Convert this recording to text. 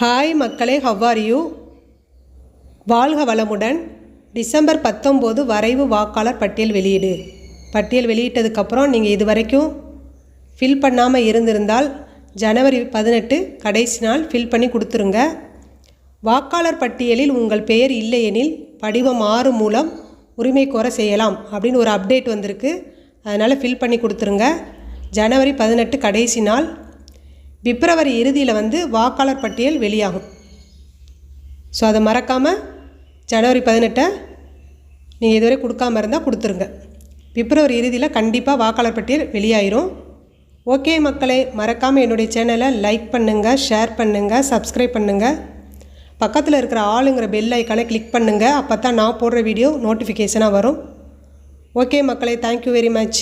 Hi மக்களே ஹவ்வாரியூ you வாழ்க வளமுடன். டிசம்பர் பத்தொம்போது வரைவு வாக்காளர் பட்டியல் வெளியீடு. பட்டியல் வெளியிட்டதுக்கப்புறம் நீங்கள் இது வரைக்கும் ஃபில் பண்ணாமல் இருந்திருந்தால் ஜனவரி பதினெட்டு கடைசி நாள் ஃபில் பண்ணி கொடுத்துருங்க. வாக்காளர் பட்டியலில் உங்கள் பெயர் இல்லையெனில் படிவம் ஆறு மூலம் உரிமை கோர செய்யலாம் அப்படின்னு ஒரு அப்டேட் வந்திருக்கு. அதனால் ஃபில் பண்ணி கொடுத்துருங்க. ஜனவரி பதினெட்டு கடைசி நாள் பிப்ரவரி இறுதியில் வந்து வாக்காளர் பட்டியல் வெளியாகும். ஸோ அதை மறக்காமல் ஜனவரி பதினெட்டை நீங்கள் இதுவரை கொடுக்காம இருந்தால் கொடுத்துருங்க. பிப்ரவரி இறுதியில் கண்டிப்பாக வாக்காளர் பட்டியல் வெளியாயிரும். ஓகே மக்களே மறக்காமல் என்னுடைய சேனலை லைக் பண்ணுங்கள் ஷேர் பண்ணுங்கள் சப்ஸ்கிரைப் பண்ணுங்கள் பக்கத்தில் இருக்கிற ஆளுங்கிற பெல் ஐக்கானை கிளிக் பண்ணுங்கள் அப்போ தான் நான் போடுற வீடியோ நோட்டிஃபிகேஷனாக வரும். ஓகே மக்களே தேங்க்யூ வெரி மச்